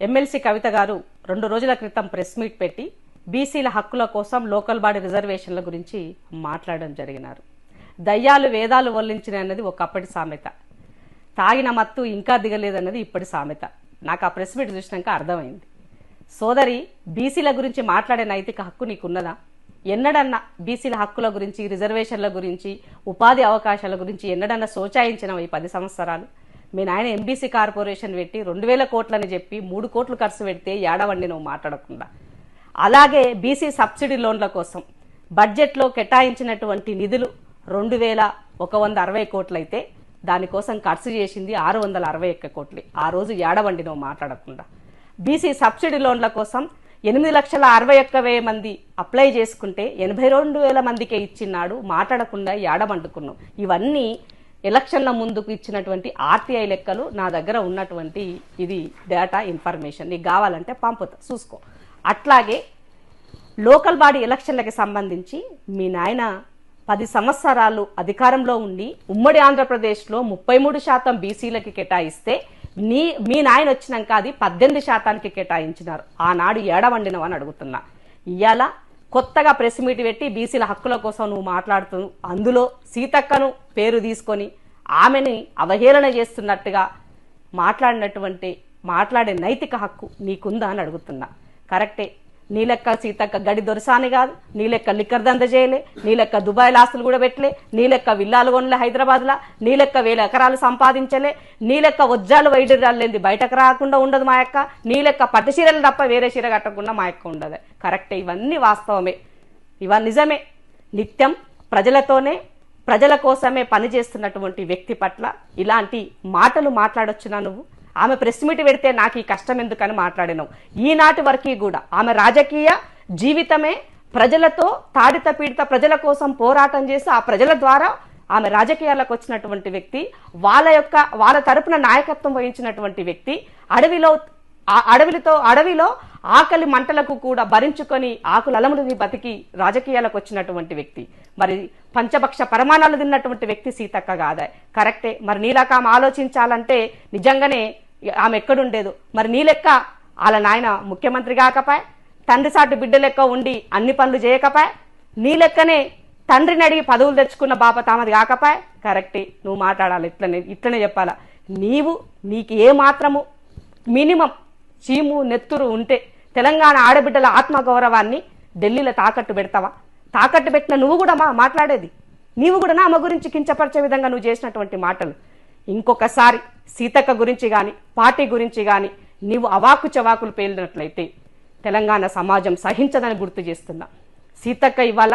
MLC కవిత గారు రెండు రోజుల క్రితం ప్రెస్ మీట్ పెట్టి బీసీల హక్కుల కోసం లోకల్ బాడీ రిజర్వేషన్ల గురించి మాట్లాడడం జరిగినారు. దయ్యాలు వేదాలు వల్లించినది ఒకప్పటి సామెత. తాగిన మత్తు ఇంకా దిగలేదన్నది ఇప్పటి సామెత. నాకు ఆ ప్రెస్ మీట్ చూసినాక అర్థమైంది. సోదరి బీసీల గురించి మాట్లాడే నైతిక హక్కు నీకున్నదా? ఎన్నడన్నా బీసీల హక్కుల గురించి రిజర్వేషన్ల గురించి ఉపాధి అవకాశాల గురించి ఎన్నడన్నా సోచాయించినవి ఈ పది సంవత్సరాలు? మీ నాయన ఎంబీసీ కార్పొరేషన్ పెట్టి రెండు వేల కోట్లని చెప్పి మూడు కోట్లు ఖర్చు పెడితే ఏడవండి నువ్వు మాట్లాడకుండా. అలాగే బీసీ సబ్సిడీ లోన్ల కోసం బడ్జెట్లో కేటాయించినటువంటి నిధులు రెండు వేల ఒక వంద అరవై కోట్లయితే దానికోసం ఖర్చు చేసింది ఆరు వందల అరవై ఒక్క కోట్లు. ఆ రోజు ఏడవండి నువ్వు మాట్లాడకుండా. బీసీ సబ్సిడీ లోన్ల కోసం ఎనిమిది లక్షల అరవై ఒక్క వెయ్యి మంది అప్లై చేసుకుంటే ఎనభై రెండు వేల మందికే ఇచ్చినాడు మాట్లాడకుండా ఏడమంటుకున్నావు ఇవన్నీ ఎలక్షన్ల ముందుకు ఇచ్చినటువంటి ఆర్టీఐ లెక్కలు నా దగ్గర ఉన్నటువంటి ఇది డేటా ఇన్ఫర్మేషన్ నీకు కావాలంటే పంపుతా చూసుకో. అట్లాగే లోకల్ బాడీ ఎలక్షన్లకి సంబంధించి మీ నాయన పది సంవత్సరాలు అధికారంలో ఉండి ఉమ్మడి ఆంధ్రప్రదేశ్లో ముప్పై మూడు శాతం బీసీలకి కేటాయిస్తే నీ మీ నాయన వచ్చినాక అది పద్దెనిమిది శాతానికి కేటాయించినారు. ఆనాడు ఏడవండినవని అడుగుతున్నా. ఇవాళ కొత్తగా ప్రెస్ మీట్ పెట్టి బీసీల హక్కుల కోసం నువ్వు మాట్లాడుతూ అందులో సీతక్కను పేరు తీసుకొని ఆమెని అవహేళన చేస్తున్నట్టుగా మాట్లాడినటువంటి మాట్లాడే నైతిక హక్కు నీకుందా అని అడుగుతున్నా. కరెక్టే. నీలెక్క సీతక్క గడి దొరసాని కాదు నీలెక్క లిక్కర్ దంద చేయలే నీ లెక్క ఆస్తులు కూడా పెట్టలే నీలెక్క విల్లాలు కొనలే హైదరాబాద్లా నీ లెక్క వేల ఎకరాలు సంపాదించలే నీలెక్క వజ్జాలు వైద్యురాలు బయటకు రాకుండా ఉండదు మా యొక్క నీ లెక్క పట్టు చీరలు తప్ప వేరే చీర కట్టకుండా మా యొక్క ఉండదు. కరెక్టే ఇవన్నీ వాస్తవమే. ఇవన్నీ నిజమే. నిత్యం ప్రజలతోనే ప్రజల కోసమే పనిచేస్తున్నటువంటి వ్యక్తి పట్ల ఇలాంటి మాటలు మాట్లాడొచ్చునా నువ్వు? ఆమె ప్రెస్ మీట్ పెడితే నాకు ఈ కష్టం ఎందుకని మాట్లాడినాం ఈనాటి వరకు కూడా ఆమె రాజకీయ జీవితమే ప్రజలతో తాడిత పీడిత ప్రజల కోసం పోరాటం చేసి ఆ ప్రజల ద్వారా ఆమె రాజకీయాలకు వచ్చినటువంటి వ్యక్తి వాళ్ళ యొక్క వాళ్ళ తరపున నాయకత్వం వహించినటువంటి వ్యక్తి అడవిలో ఆ అడవిలతో అడవిలో ఆకలి మంటలకు కూడా భరించుకొని ఆకులు అలములని బతికి రాజకీయాలకు వచ్చినటువంటి వ్యక్తి. మరి పంచభక్ష పరమాణాలు తిన్నటువంటి వ్యక్తి సీతక్క కాదా కరెక్టే. మరి నీలాక ఆలోచించాలంటే నిజంగానే ఆమె ఎక్కడుండేదు మరి నీ లెక్క వాళ్ళ నాయన ముఖ్యమంత్రి కాకపాయ్ తండ్రి సాటి బిడ్డ లెక్క ఉండి అన్ని పనులు చేయకపాయ్ నీ లెక్కనే తండ్రిని అడిగి పదవులు తెచ్చుకున్న బాప తామది కాకపాయ్? కరెక్టే నువ్వు మాట్లాడాలి ఇట్లనే ఇట్లనే చెప్పాలా. నీవు నీకు ఏ మాత్రము మినిమం చీము నెత్తురు ఉంటే తెలంగాణ ఆడబిడ్డల ఆత్మగౌరవాన్ని ఢిల్లీలో తాకట్టు పెడతావా? తాకట్టు పెట్టిన నువ్వు కూడా మా మాట్లాడేది. నీవు కూడా నా అమ్మ గురించి కించపరిచే విధంగా నువ్వు చేసినటువంటి మాటలు. ఇంకొకసారి సీతక్క గురించి కానీ పార్టీ గురించి కానీ నీవు అవాకు చవాకులు పేలినట్లయితే తెలంగాణ సమాజం సహించదని గుర్తు చేస్తున్నా. సీతక్క ఇవాళ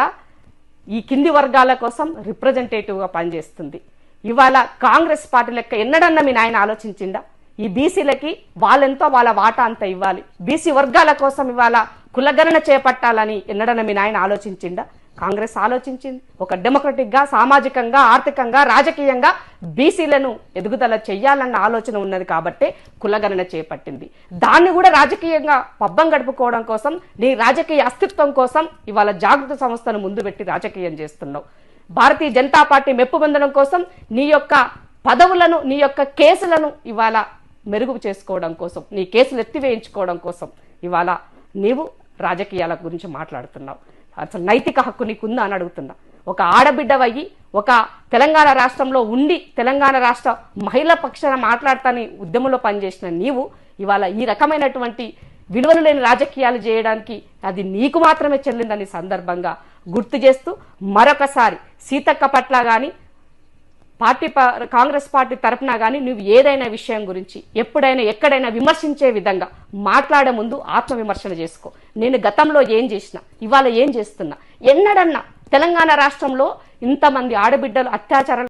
ఈ కింది వర్గాల కోసం రిప్రజెంటేటివ్గా పనిచేస్తుంది. ఇవాళ కాంగ్రెస్ పార్టీ లెక్క ఎన్నడన్నా మీ నాయన ఆలోచించిందా? ఈ బీసీలకి వాళ్ళెంతో వాళ్ళ వాటా అంత ఇవ్వాలి. బీసీ వర్గాల కోసం ఇవాళ కులగణన చేపట్టాలని ఎన్నడన్నా మీ నాయన ఆలోచించిందా? కాంగ్రెస్ ఆలోచించింది. ఒక డెమోక్రటిక్గా సామాజికంగా ఆర్థికంగా రాజకీయంగా బీసీలను ఎదుగుదల చేయాలన్న ఆలోచన ఉన్నది కాబట్టే కులగణన చేపట్టింది. దాన్ని కూడా రాజకీయంగా పబ్బం గడుపుకోవడం కోసం నీ రాజకీయ అస్తిత్వం కోసం ఇవాళ జాగృత సంస్థను ముందు పెట్టి రాజకీయం చేస్తున్నావు. భారతీయ జనతా పార్టీ మెప్పు పొందడం కోసం నీ యొక్క పదవులను నీ యొక్క కేసులను ఇవాళ మెరుగు చేసుకోవడం కోసం నీ కేసులు ఎత్తివేయించుకోవడం కోసం ఇవాళ నీవు రాజకీయాల గురించి మాట్లాడుతున్నావు. అసలు నైతిక హక్కు నీకుందా అని అడుగుతున్నా. ఒక ఆడబిడ్డవయ్యి ఒక తెలంగాణ రాష్ట్రంలో ఉండి తెలంగాణ రాష్ట్ర మహిళా పక్షాన మాట్లాడతాని ఉద్యమంలో పనిచేసిన నీవు ఇవాళ ఈ రకమైనటువంటి విలువలు లేని రాజకీయాలు చేయడానికి అది నీకు మాత్రమే చెల్లిందని సందర్భంగా గుర్తు చేస్తూ మరొకసారి సీతక్క పట్ల కానీ పార్టీ ప- కాంగ్రెస్ పార్టీ తరపున కానీ నువ్వు ఏదైనా విషయం గురించి ఎప్పుడైనా ఎక్కడైనా విమర్శించే విధంగా మాట్లాడే ముందు ఆత్మవిమర్శన చేసుకో. నేను గతంలో ఏం చేసిన ఇవాళ ఏం చేస్తున్నా? ఎన్నడన్నా తెలంగాణ రాష్ట్రంలో ఇంతమంది ఆడబిడ్డలు అత్యాచారాలు